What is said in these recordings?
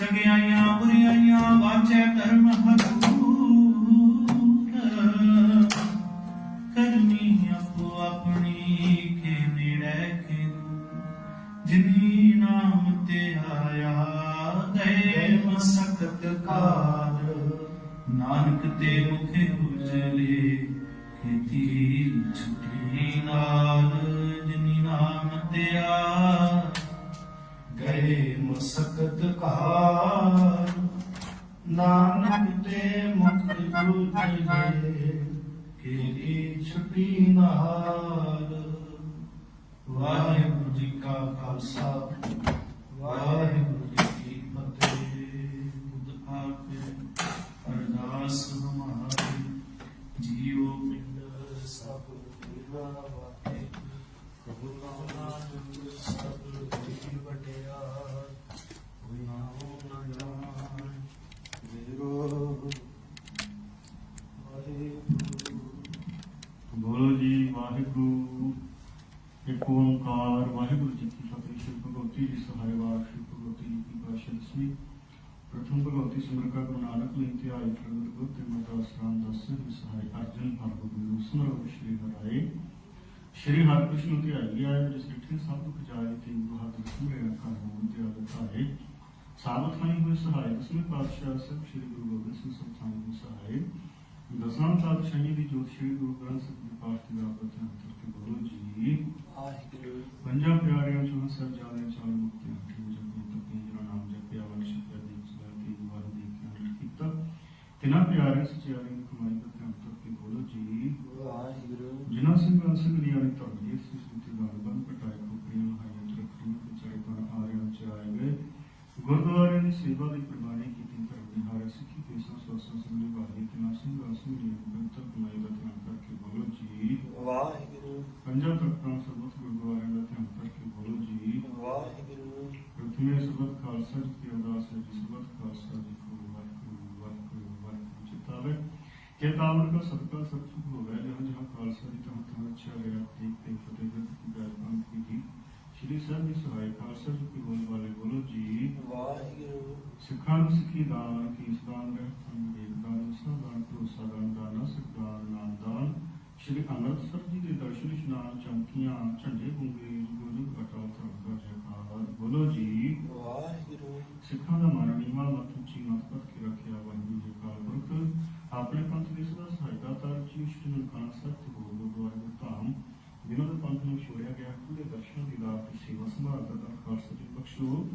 ਚੰਗਿਆਈਆਂ ਬੁਰੀਆਈਆਂ ਵਾਚੈ ਧਰਮ ਹਦੂਰ ਕਰਮੀ ਆਪੋ ਆਪਣੀ ਕੇ ਨੇੜੇ ਕੇ ਜਿਨੀ ਨਾਮ ਤੇ ਆਇਆ ਗਏ ਮਸਕਤ ਕਾਲ। ਨਾਨਕ ਤੇ ਮੁਖੇ ਉਜਲੇ ਖੇਤੀ ਛੁਟੀ ਨਾਲ। ਜਿਨੀ ਨਾਮ ਤੇ ਆ ਗਏ ਮਸਕਤ ਕਾਰ ਨਾਨਕ ਤੇ ਮੁਖ ਉਜਲੇ ਕੀਤੀ ਛੁਟੀ ਨਾਲ ਵਾਹਿਗੁਰੂ ਜੀ ਕਾ ਖਾਲਸਾ, ਵਾਹਿਗੁਰੂ ਜੀ ਕੀ ਫਤਿਹ। ਬੁੱਧ ਆਪ ਅਰਦਾਸ ਹਮਾਰੀ ਜੀਉ ਪਿੰਡ ਸਭ ਮੇਰਾ ਵਾਹਿ ਕਬੂਲ ਨਾਨਕ ਸਭ ਜੀ ਵਟਿਆ ਕੋਈ ਨਾਮ ਨਾ ਜਾਣ ਮੇਰੋ ਵਾਹਿਗੁਰੂ ਬੋਲੋ ਜੀ ਵਾਹਿਗੁਰੂ ਇੱਕ ਓੰਕਾਰ ਵਾਹਿਗੁਰੂ ਜੀ ਕੀ ਫਤਿਹ ਸ਼੍ਰੀ ਭਗਵਤੀ ਜੀ ਸਹਾਇ ਵਾਰ ਸ਼੍ਰੀ ਭਗਵਤੀ ਜੀ ਕੀ ਪਾਸ਼ਾ ਦਸਵੀਂ ਪ੍ਰਥਮ ਭਗਵਤੀ ਸਿਮਰਕਾ ਗੁਰੂ ਨਾਨਕ ਲਈ ਧਿਆਈ ਪ੍ਰਗਟ ਗੁਰ ਤੇ ਮਦਾਸ ਰਾਮਦਾਸ ਜੀ ਸਹਾਇ ਅਰਜਨ ਭਗਵਤੀ ਸਿਮਰੋ ਸ਼੍ਰੀ ਹਰਾਏ ਸ਼੍ਰੀ ਹਰਿਕ੍ਰਿਸ਼ਨ ਧਿਆਈ ਆਏ ਜਿਸ ਰਿਠੇ ਸਭ ਦੁਖ ਜਾਏ ਤੇ ਬਹਾਦਰ ਸਿਮਰੇ ਰੱਖਾ ਹੋਂ ਤੇ ਆਦਤਾਏ ਸਾਬਤ ਹੋਈ ਹੋਈ ਸਹਾਇ ਦਸਵੇਂ ਪਾਤਸ਼ਾਹ ਸਭ ਸ਼੍ਰੀ ਗੁਰੂ ਗੋਬਿੰਦ ਸਿੰਘ ਸਬਤਾਂ ਦੀ ਸਹਾਇ ਦਸਾਂ ਪਾਤਸ਼ਾਹੀ ਦੀ ਜੋਤ ਸ਼੍ਰੀ ਗੁਰੂ ਗ੍ਰੰਥ ਸਾਹਿਬ ਜੀ ਪਾਠ ਦੀ ਰਾਬਤ ਅੰਤਰ ਕੇ ਬੋਲੋ ਜੀ। ਵਾਹਿਗੁਰੂ। ਪੰਜਾਂ ਪਿਆਰਿਆਂ ਚੋਂ ਸਰ ਜਾਣੇ ਚਾਲ ਮੁਕਤੀ ਠੀ ਜਪੀ ਤਪੀ ਜਨਾ ਨਾਮ ਜਪਿਆ ਵਨ ਸ਼ਬਦ ਦੀ ਸੁਣਾ ਦੀ ਵਾਰ ਦੀ ਕਿਆ ਕੀਤਾ। ਤਿਨਾਂ ਪਿਆਰਿਆਂ ਸਚਿਆਰਿਆਂ ਦੀ ਕਮਾਈ ਦਾ ਅੰਤਰ ਕੇ ਬੋਲੋ ਜੀ। ਵਾਹਿਗੁਰੂ। ਜਿਨ੍ਹਾਂ ਸਿੰਘਾਂ ਸਿੰਘਣੀਆਂ ਨੇ ਧਰਮ ਦੀ ਸਿਸਤੀ ਦਾ ਬੰਨ ਪਟਾਏ ਖੋਪੜੀਆਂ ਹਾਈਆਂ ਤੇ ਰੱਖੀਆਂ ਤੇ ਚੜੇ ਪਰ ਆਰਿਆਂ ਚ ਆਏ ਗਏ ਗੁਰਦੁਆਰਿਆਂ ਦੀ ਸੇਵਾ ਦੀ ਪ੍ਰਵਾਨੀ ਕੀਤੀ ਧਰਮ ਦੀ ਹਾਰੇ ਸਿੱਖੀ ਤੇ ਸੰਸਵਾਸਾਂ ਸੰਭਲੀ ਵਾਲੀ ਤਿਨਾਂ ਸਿੰਘ ਸਿੰਘਣੀਆਂ ਦੀ ਬੰਤਰ ਕਮਾਈ ਦਾ ਧਿਆਨ ਕਰਕੇ ਬੋਲੋ ਜੀ ਵਾਹਿਗੁਰੂ ਪੰਜਾਂ ਤਖਤਾਂ ਸਰਬਤ ਗੁਰਦੁਆਰਿਆਂ ਦਾ ਧਿਆਨ ਕਰਕੇ ਬੋਲੋ ਜੀ ਵਾਹਿਗੁਰੂ ਪ੍ਰਥਮੇ ਸਰਬਤ ਖਾਲਸਾ ਜੀ ਕੀ ਅਰਦਾਸ ਹੈ ਜੀ ਸਰਬਤ ਖਾਲਸਾ ਜੀ ਕੋ ਵਾਹਿਗੁਰੂ ਵਾਹਿਗੁਰੂ ਵਾਹਿਗੁਰੂ ਚਿਤਾਵੇ ਕਿ ਤਾਮਰ ਦਾ ਸਦਕਾ ਸਤਿ ਹੋ ਗਿਆ ਜਹਾਂ ਜਹਾਂ ਖਾਲਸਾ ਜੀ ਤਹਾਂ ਤਹਾਂ ਅੱਛਾ ਗਿਆ ਠੀਕ ਤੇ ਫਤਿਹ ਦੀ ਬੈਠਾਂ ਕੀ ਜੀ ਸ਼੍ਰੀ ਸਾਹਿਬ ਦੀ ਸਹਾਇ ਜੀ ਕੀ ਬੋਲ ਵਾਲੇ ਬੋਲੋ ਜੀ? ਵਾਹਿਗੁਰੂ। ਸਿੱਖਾਂ ਨੂੰ ਸਿੱਖੀ ਦਾਨ ਕੀ ਦਾਨ ਰਹਿਣ ਦੇਵ ਦਾਨ ਸਦਾਨ ਭਰੋਸਾ ਦਾਨ ਦਾਨ ਸਦਾਨ ਨਾਮ ਦਾਨ। ਸ਼੍ਰੀ ਅੰਮ੍ਰਿਤਸਰ ਜੀ ਦੇ ਦਰਸ਼ਨ ਇਸ਼ਨਾਨ ਚੌਂਕੀਆਂ ਝੰਡੇ ਗੁੰਗੇ ਗੁਰੂ ਅਟਲ ਦਾ ਜੈਕਾਰ। ਬੋਲੋ ਜੀ। ਵਾਹਿਗੁਰੂ। ਸਿੱਖਾਂ ਦਾ ਮਨ ਨੀਵਾ ਮਤ ਉੱਚੀ ਮਤ ਪਤ ਕੇ ਰੱਖਿਆ ਵਾਹਿਗੁਰੂ ਜੀ ਕਾਲ ਪੁਰਖ ਆਪਣੇ ਪੰਥ ਦੀ ਸਦਾ ਸਹਾਇਤਾ ਤਾਰ ਜੀ ਇਸ਼ਟ ਨੂੰ ਖਾਨ ਸਤ ਹੋ ਗੁਰਦੁਆਰੇ ਦੇ ਧਾਮ ਜਿਨ੍ਹਾਂ ਦੇ ਪੰਥ ਨੂੰ ਛੋੜਿਆ ਗਿਆ ਖੁੱਲੇ ਦਰਸ਼ਨ ਦੀ ਰਾਤ ਸੇਵਾ ਸੰਭਾਲ ਖਾਲਸਾ ਜੀ ਬਖਸ਼ੋ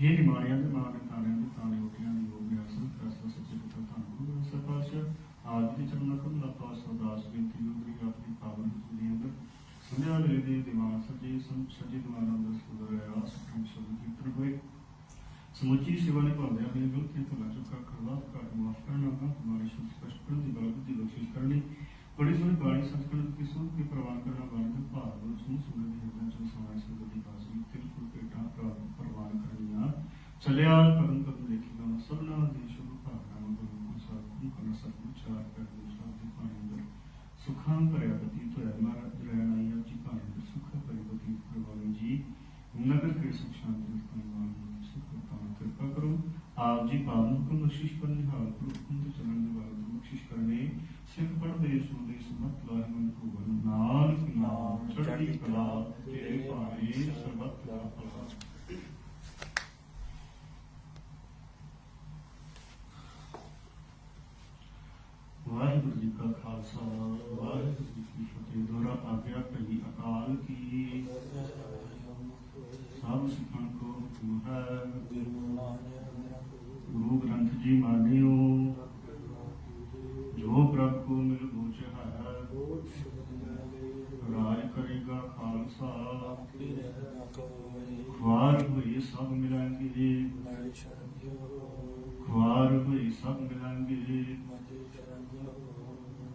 ਇਹ ਨਿਮਾਣਿਆਂ ਦੇ ਮਾਣ ਤਾਣਿਆਂ ਦੇ ਤਾਣੇ ਉਠਿਆਂ ਦੀ ਯੋਗ ਅਸਲ ਫੈਸਲਾ ਸੱਚੇ ਪਿਤਾ ਧੰਨ ਗੁਰੂ ਗ੍ਰੰਥ ਸਾਹਿਬ ਪਾਤਸ਼ਾਹ। ਆਜ ਦੀ ਚਰਨਾਂ ਤੋਂ ਲੱਪਾ ਸਦਾਸ ਬੇਨਤੀ ਉਦਰੀ ਆਪਣੀ ਪਾਵਨ ਜੀ ਅੰਦਰ ਸੰਧਿਆ ਵੇਲੇ ਦੇ ਦੀਵਾਨ ਸੱਜੇ ਸੰ ਸੱਜੇ ਦੀਵਾਨਾਂ ਦਾ ਸੁਦਰ ਆਇਆ ਸਤਿ ਸ਼ਬਦ ਕੀਰਤਨ ਹੋਏ। ਸਮੁੱਚੀ ਸੇਵਾ ਨਿਭਾਉਂਦੇ ਹੋਏ ਗਲਤੀਆਂ ਤੋਂ ਚੁੱਕਾ ਕਰਵਾ ਘਾਟ ਮਾਫ ਕਰਨਾ ਤਾਂ ਤੁਹਾਡੀ ਸ਼ੁਭ ਸਪਸ਼ਟ ਕਰਨ ਦੀ ਬਲਬੁੱਧੀ ਬਖਸ਼ਿਸ਼ ਕਰਨੀ ਬੜੀ ਸੋਹਣੀ ਬਾਣੀ ਸੰਸਕ੍ਰਿਤ ਦੀ ਕੇ ਪ੍ਰਵਾਨ ਕਰਨਾ ਬਾਣੀ ਭਾਵ ਨੂੰ ਸੁਣ ਸੁਣ ਦੇ ਹਿਰਦੇ ਚ ਸਮਾਇ ਸੰਗਤ ਦੀ ਬਾਜ਼ੀ ਤਿਲ ਫੁਲ ਭੇਟਾਂ ਪ੍ਰਾ- ਪ੍ਰਵਾਨ ਕਰਨੀਆਂ ਚੱਲਿਆ ਕਦਮ ਕਦਮ ਦੇਖੀਦਾ ਸਭਨਾ ਦੀ ਸ਼ੁਭ ਭਾਵਨਾ ਨੂੰ ਗੁਰੂ ਸਾਹਿਬ ਨੂੰ ਕਰਨਾ ਸਭ ਵਿਚਾਰ ਕਰ ਗੁਰੂ ਸਾਹਿਬ ਦੀ ਬਾਣੀ ਅੰਦਰ ਸੁਖਾਂ ਭਰਿਆ ਬਤੀਤ ਹੋਇਆ। ਮਹਾਰਾਜ ਰਹਿਣ ਆਈ ਅੱਜ ਭਾਣੇ ਅੰਦਰ ਸੁਖਾਂ ਭਰੀ ਬਤੀਤ ਕਰਵਾਣੀ ਜੀ। ਨਗਰ ਕੇ ਸੁਖ ਸ਼ਾਂਤੀ ਕਰਵਾਣੀ ਸੁਖ ਤਾਂ ਕਿਰਪਾ ਕਰੋ। ਆਪ ਜੀ ਪਾਵਨ ਹੁਕਮ ਬਖਸ਼ਿਸ਼ ਕਰਨੇ ਹਾਲ ਗੁਰੂ ਹੁਕਮ ਤੇ ਚੱਲਣ ਦੇ ਵਾਲੇ ਬਖਸ਼ਿਸ਼ ਕਰਨੇ। ਸਿੱਖ ਪੜਦੇ ਸੁਣਦੇ ਸਮਤ ਲਾਹਿ ਮਨ ਭੁਵਨ ਨਾਨਕ ਨਾਮ ਚੜ੍ਹਦੀ ਕਲਾ ਤੇਰੇ ਭਾਣੇ ਸਰਬਤ ਦਾ ਭਲਾ ਵਾਹਿਗੁਰੂ ਜੀ ਕਾ ਖਾਲਸਾ ਖਾਲਸਾ ਵਾਹਿਗੁਰੂ ਜੀ ਕੀ ਫਤਿਹ ਦੁਆਰਾ ਆਗਿਆ ਭਈ ਅਕਾਲ ਕੀ ਸਭ ਸਿੱਖਣ ਕੋ ਹੁਕਮ ਹੈ ਗੁਰੂ ਗ੍ਰੰਥ ਜੀ ਮਾਨਿਓ ਜੋ ਪ੍ਰਭ ਕੋ ਮਿਲ ਬੂਝ ਹੈ ਰਾਜ ਕਰੇਗਾ ਖਾਲਸਾ ਖਵਾਰ ਹੋਈ ਸਭ ਮਿਲਾਂਗੇ ਖਵਾਰ ਹੋਈ ਸਭ ਮਿਲਾਂਗੇ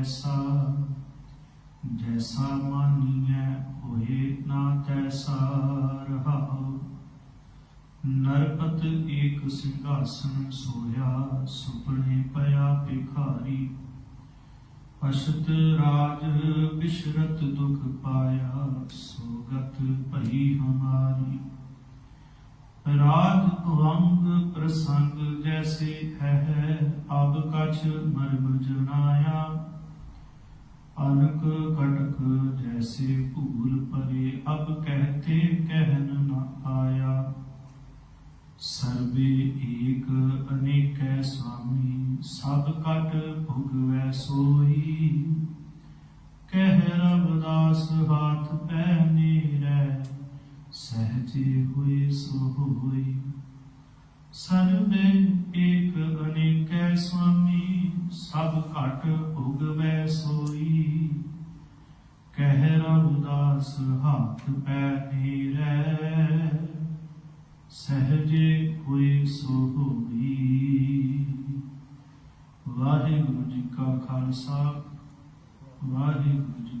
ਐਸਾ ਜੈਸਾ ਮਾਨੀਐ, ਹੋਏ ਨਾ ਤੈਸਾ ਰਹਾਉ। ਨਰਪਤ ਏਕ ਸਿੰਘਾਸਨ ਸੋਇਆ, ਸੁਪਨੇ ਪਿਆ ਭਿਖਾਰੀ। ਅਸ਼ਤ ਰਾਜ ਬਿਸ਼ਰਤ ਦੁਖ ਪਾਇਆ, ਸੋਗਤ ਭਈ ਹਮਾਰੀ। ਰਾਗ ਭਵੰਗ ਪ੍ਰਸੰਗ ਜੈਸੇ ਹੈ, ਅਬ ਕਛ ਮਰਮ ਜਨਾਇਆ। ਅਨਕ ਕਟਕ ਜੈਸੇ ਭੂਲ ਪਰੇ, ਅਬ ਕਹਤੇ ਕਹਿਨ ਨ ਆਇਆ। ਸਰਬੇ ਏਕ ਅਨੇਕੈ ਸੁਆਮੀ, ਸਭ ਕਟ ਭੁਗਵੈ ਸੋਈ। ਕਹਿ ਰਬ ਦਾਸ ਹਾਥ ਪੈ ਨੀਰੈ ਸਹਜੇ ਹੋਏ ਸੋ ਹੋਈ। ਸਰਬੇ ਏਕ ਅਨੇਕੈ ਸੁਆਮੀ ਸਭ ਘਟ ਉਗਵੈ ਸੋਈ। ਕਹਿ ਰਵਦਾਸ ਹੱਥ ਪੈ ਧੀਰੈ ਸਹਜੇ ਹੋਏ ਸੋ ਹੋਈ। ਵਾਹਿਗੁਰੂ ਜੀ ਕਾ ਖਾਲਸਾ, ਵਾਹਿਗੁਰੂ ਜੀ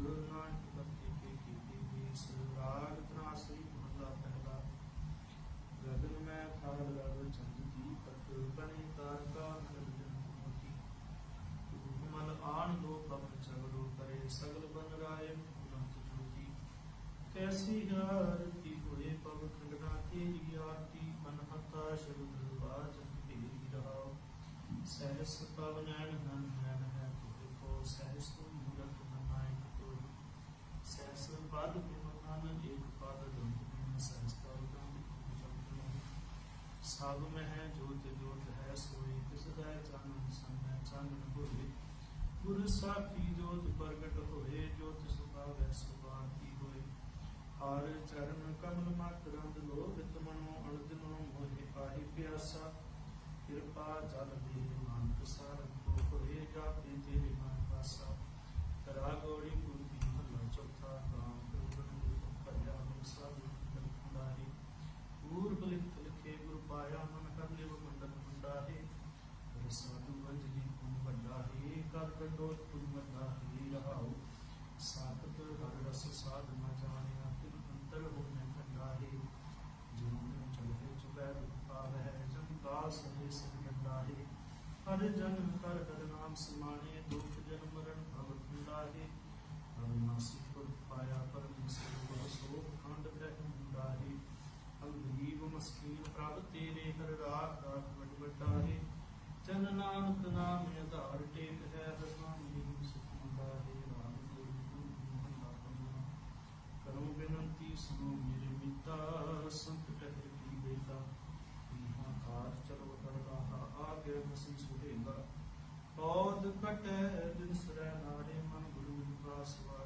ਗੁਰੂ ਨਾਨਕ ਬੱਤੀ ਕੀ ਕੀਤੀ ਦੀ ਸਰਦਾਰ ਤਰਾਸੀ ਮਹਲਾ ਪਹਿਲਾ ਗਗਨ ਮੈਂ ਖਾਲ ਲਵ ਚੰਦ ਦੀ ਪਤਲ ਬਣੇ ਤਾਰ ਕਾ ਨਰਜਨ ਮੋਤੀ ਮਨ ਆਣ ਦੋ ਪਵਨ ਚਗਰੂ ਕਰੇ ਸਗਲ ਬਨ ਰਾਏ ਅਨੰਤ ਜੋਤੀ ਕੈਸੀ ਹਾਰਤੀ ਹੋਏ ਪਵ ਖੰਡਨਾ ਤੇਜ ਆਰਤੀ ਮਨ ਹਤਾ ਸ਼ਰੂ ਦਰਬਾਰ ਜੰਤੀ ਰਹਾਓ ਸਹਿਸ ਪਵਨਨ ਨਨ ਹੈ ਕੋ ਸਹਿਸ ਤੁਮ ਸਹਿਸ ਪਦ ਬਿਮਨ ਜੋਤ ਜੋਤ ਹੈ ਸੋਈ ਤਿਸ ਦਾ ਚਾਨਣ ਸੰਮੈ ਚਾਨਣ ਹੋਏ ਗੁਰ ਸਾਖੀ ਜੋਤ ਪ੍ਰਗਟ ਹੋਏ ਜੋਤ ਸੁਭਾਵੈ ਸੁਭਾਤੀ ਹੋਏ ਹਰ ਚਰਨ ਕਮਲ ਮਤ ਰੰਗ ਲੋਭਿਤ ਮਨੋ ਅਣਦਨੋ ਮੋਹਿ ਪਾਹੀ ਪਿਆਸਾ ਕਿਰਪਾ ਜਲ ਦੇ ਮਾਨਕ ਸਾਰ ਕੋ ਹੋਏ ਜਾਪੇ ਤੇਰੇ ਮਨ ਵਾਸਾ ਤਰਾ ਗੋੜੀ ਪੁਰਤੀ ਮਹਲਾ ਚੌਥਾ ਨਾਮ ਗੁਰੂ ਭਜਾ ਮਨ ਸਭ ਪੂਰਬ ਲਿਖਤ ਲਿਖੇ ਗੁਰ ਪਾਇਆ ਮਨ ਕਰ ਲਿਵ ਮੰਡਲ ਮੰਡਾਹੇ ਸਾਧੂ ਵੰਜਲੀ ਕੁਨ ਵੱਡਾ ਹੀ ਕਰ ਕੰਡੋ ਤੁਮ ਵੱਡਾ ਰਹਾਉ ਸਾਖਤ ਹਰ ਰਸ ਸਾਧ ਨ ਜਾਣਿਆ ਤਿਨ ਅੰਤਰ ਹੋ ਮੈਂ ਖੰਡਾ ਹੀ ਜੂਨ ਚਲਹਿ ਚੁਬੈ ਪਾਵੈ ਜਨ ਦਾਸ ਹੈ ਸਿਰ ਹਰ ਜਨ ਕਰ ਹਰ ਸਮਾਣੇ, ਦੁਖ ਜਨ ਮਰਨ ਭਵ ਖੰਡਾ ਹੀ ਅਵਿਨਾਸੀ ਪੁਰ ਪਾਇਆ ਪਰਮੇਸ਼ਰ ਗੁਰ ਸੋ ਖੰਡ ਗ੍ਰਹਿ ਮੁੰਡਾ ਹੀ। ਅਗਰੀਬ ਮਸਕੀਨ ਪ੍ਰਭ ਤੇਰੇ ਹਰ ਰਾਖ ਰਾਖ ਵੱਡ ਵੱਡਾ ਜਨ ਨਾਨਕ ਨਾਮ ਆਧਾਰ ਟੇਕ ਹੈ ਰਸਾਂ ਮੇਰੀ ਹੈ। ਰਾਮ ਗੁਰੂ ਗੁਰੂ ਮਹਲਾ ਪੰਨਾ ਕਰਮ ਬੇਨੰਤੀ ਮੇਰੇ ਮਿੱਤਾ ਸੰਤ ਟਹਿਰ ਕੀ ਬੇਟਾ। ਮਹਾ ਕਾਰ ਚਲੋ ਕਰਦਾ ਆ ਕੇ ਮਸੀ ਸੁਹੇਗਾ ਪੌਦ ਕਟੈ ਦਿਨ ਸਰੈ ਨਾਰੇ, ਮਨ ਗੁਰੂ ਵਿਕਾਸ ਵਾਰੇ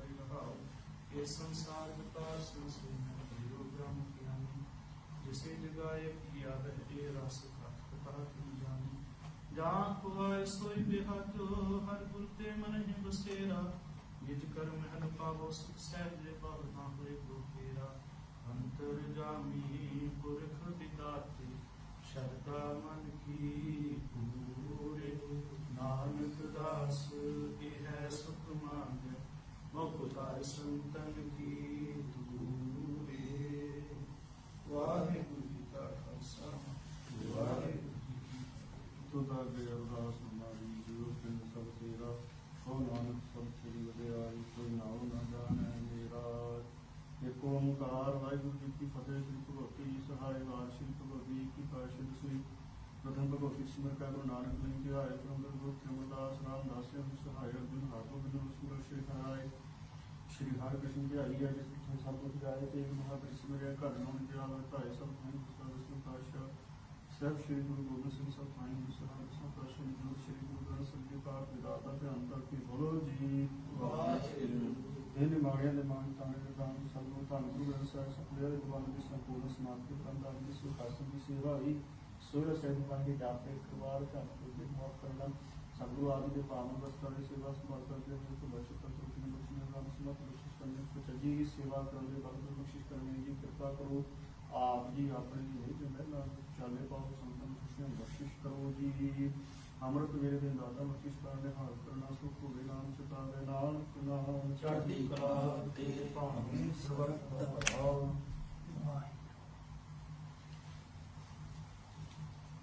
ਇਹ ਸੰਸਾਰ ਵਿਕਾਸ ਸੰਸੇ ਮੈਂ ਭਇਓ ਬ੍ਰਹਮ ਗਿਆਨੀ, ਜਿਸੇ ਜਗਾਏ ਕੀਆ ਹੈ ਇਹ ਰਸ ਖਤ ਕਥਾ ਕੀ ਜਾਣੀ। ਜਾਂ ਕੋਇ ਸੋਈ ਬਿਹਾਜੋ ਹਰ ਗੁਰ ਤੇ ਮਨ ਹੀ ਬਸੇਰਾ। ਨਿਜ ਕਰ ਮਹਿਲ ਪਾਵੋ, ਸੁਖ ਸਹਿਜੇ ਪਾਵ ਨਾ ਹੋਏ ਕੋ ਤੇਰਾ ਅੰਤਰ ਜਾਮੀ ਪੁਰਖ ਵਿਦਾਤੇ ਸ਼ਰਦਾ ਮਨ ਕੀ ਪੂਰੇ ਨਾਨਕ ਦਾਸ ਇਹ ਹੈ ਸੁਖ ਮੰਗ ਮੁਕਤਾਰ ਸੰਤਨ ਕੀ ਦੂਰੇ ਵਾਹਿਗੁਰੂ ਜੀ ਕਾ ਖਾਲਸਾ ਵਾਹਿਗੁਰੂ ਜੀ ਕੀ ਫਤਿਹ ਤੁਦਾ ਦੇ ਅਰਦਾਸ ਮਾਰੀ ਜੋ ਪਿੰਡ ਸਭ ਤੇਰਾ ਹੋ ਨਾਨਕ ਸਭ ਤੇਰੀ ਵਡਿਆਈ ਕੋਈ ਨਾਉ ਨਾ ਜਾਣੈ ਮੇਰਾ ਏਕ ਓੰਕਾਰ ਵਾਹਿਗੁਰੂ ਜੀ ਕੀ ਫਤਿਹ ਸ੍ਰੀ ਭਗਵਤੀ ਜੀ ਸਹਾਇ ਵਾਰ ਸ੍ਰੀ ਭਗਵਤੀ ਕੀ ਪਾਸ਼ਾ ਸ੍ਰੀ ਪ੍ਰਥਮ ਭਗਵਤੀ ਸਿਮਰ ਕਾ ਗੁਰੂ ਨਾਨਕ ਦੇਵ ਜੀ ਆਏ ਪ੍ਰਮੰਦਰ ਗੁਰੂ ਤਿਰਮਦਾਸ ਰਾਮਦਾਸ ਜੀ ਸਹਾਇ ਅਰਜੁਨ ਹਾਰੋ ਬਿਨੋ ਸੁਰ ਸ਼੍ਰੀ ਹਰਾਏ ਸ਼੍ਰੀ ਹਰਿ ਕ੍ਰਿਸ਼ਨ ਜੀ ਆਈ ਹੈ, ਜਿਸ ਵਿੱਚ ਸਭ ਕੁਝ ਗਾਏ ਤੇ ਮਹਾਪੁਰਸ਼ ਸਿਮਰਿਆ ਘਰ ਨੂੰ ਨਿਤਿਆ ਵਰਤਾਏ ਸਭ ਨੂੰ ਸਭ ਪਾਸ਼ਾ ਸਭ ਸ਼੍ਰੀ ਗੁਰੂ ਗੋਬਿੰਦ ਸਿੰਘ ਸਾਹਿਬ ਪਾਣੀ ਦੀ ਸਹਾਇ ਸਭ ਪ੍ਰਸ਼ਨ ਗੁਰੂ ਸ਼੍ਰੀ ਗੁਰੂ ਗ੍ਰੰਥ ਸਾਹਿਬ ਜੀ ਪਾਠ ਵਿਦਾਤਾ ਧਿਆਨ ਕਰਕੇ ਬੋਲੋ ਜੀ, ਵਾਹਿਗੁਰੂ। ਇਹਨੇ ਮਾਗਿਆਂ ਦੇ ਮਾਨ ਤਾਣੇ ਦੇ ਦਾਨ ਸਭ ਨੂੰ ਧੰਨ ਗੁਰੂ ਗ੍ਰੰਥ ਸਾਹਿਬ। ਸਤਿਆ ਦੇ ਦੀਵਾਨ ਦੀ ਸੰਪੂਰਨ ਸਮਾਪਤੀ ਪ੍ਰੰਦਾ ਦੀ ਸੁਖਾਸਨ ਦੀ ਸੇਵਾ ਹੋਈ। ਸੋਹਰਾ ਸਾਹਿਬ ਪਾਣੀ ਦੇ ਜਾਪ ਇੱਕ ਵਾਰ ਧੰਨ ਗੁਰੂ ਦੇ ਮਾਫ ਕਰਨਾ ਸਤਿਗੁਰੂ ਆਦਿ ਦੇ ਪਾਵਨ ਬਸਤਾਂ ਦੀ ਸੇਵਾ ਸੰਭਾਲ ਕਰਦੇ ਹੋਏ ਤੋਂ ਬਖਸ਼ ਕਰ ਤੋਂ ਕਿਨ ਬਖਸ਼ਣ ਦਾ ਸਮਤ ਬਖਸ਼ ਕਰਨੇ ਕੋ ਚੱਜੀ ਸੇਵਾ ਕਰਨ ਦੇ ਬਖਸ਼ ਬਖਸ਼ਿਸ਼ ਕਰਨੇ ਦੀ ਕਿਰਪਾ ਕਰੋ ਆਪ ਜੀ ਆਪਣੇ ਜੀ ਨਹੀਂ ਤੇ ਮਹਿਲਾ ਚਾਲੇ ਪਾਓ ਸੰਤਨ ਨੂੰ ਖੁਸ਼ੀਆਂ ਬਖਸ਼ਿਸ਼ ਕਰੋ ਜੀ ਅੰਮ੍ਰਿਤ ਵੇਲੇ ਦੇ ਦਾਤਾ ਬਖਸ਼ਿਸ਼ ਕਰਨੇ ਹਾਲ ਕਰਨਾ ਸੁਖ ਹੋਵੇ ਨਾਮ ਚਿਤਾਵੇ ਨਾਨਕ ਨਾਮ ਚੜ੍ਹਦੀ ਕਲਾ ਤੇਰੇ ਭਾਣੇ ਸਵਰਗ ਦਾ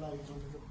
那一种就是